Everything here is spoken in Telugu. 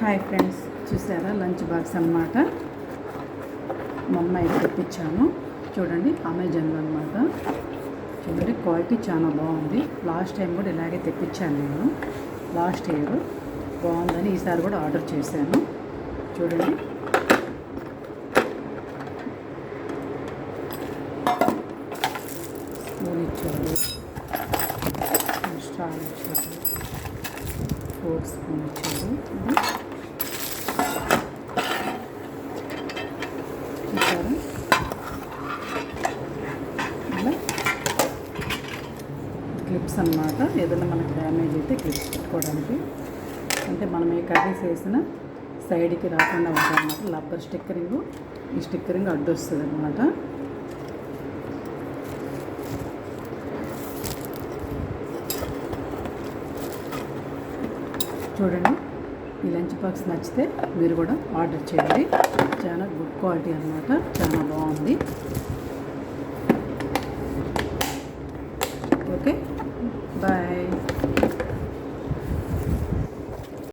హాయ్ ఫ్రెండ్స్ చూసారా? లంచ్ బాక్స్ అన్నమాట. మా అమ్మాయికి తెప్పించాను. చూడండి అమెజాన్లో అనమాట చూడండి క్వాలిటీ చాలా బాగుంది. లాస్ట్ టైం కూడా ఇలాగే తెప్పించాను నేను. Last year. బాగుందని ఈసారి కూడా ఆర్డర్ చేశాను. చూడండి. స్పూన్ ఇచ్చారు. స్టార్ ఇచ్చారు. ఫోర్ స్పూన్ ఇచ్చారు. చూసారా? ఇలా క్లిప్స్ అన్నమాట. ఏదైనా మనకు డ్యామేజ్ అయితే క్లిప్స్ పెట్టుకోవడానికి. అంటే మనం ఏ కర్రీస్ చేసిన సైడ్కి రాకుండా ఉంటాయన్నమాట లబ్బర్ స్టిక్కరింగ్ ఈ స్టిక్కరింగ్ అడ్డు వస్తుంది అనమాట చూడండి. ఈ లంచ్ బాక్స్ నచ్చితే మీరు కూడా ఆర్డర్ చేయండి. చాలా క్వాలిటీ అనమాట చాలా బాగుంది. ఓకే. బాయ్.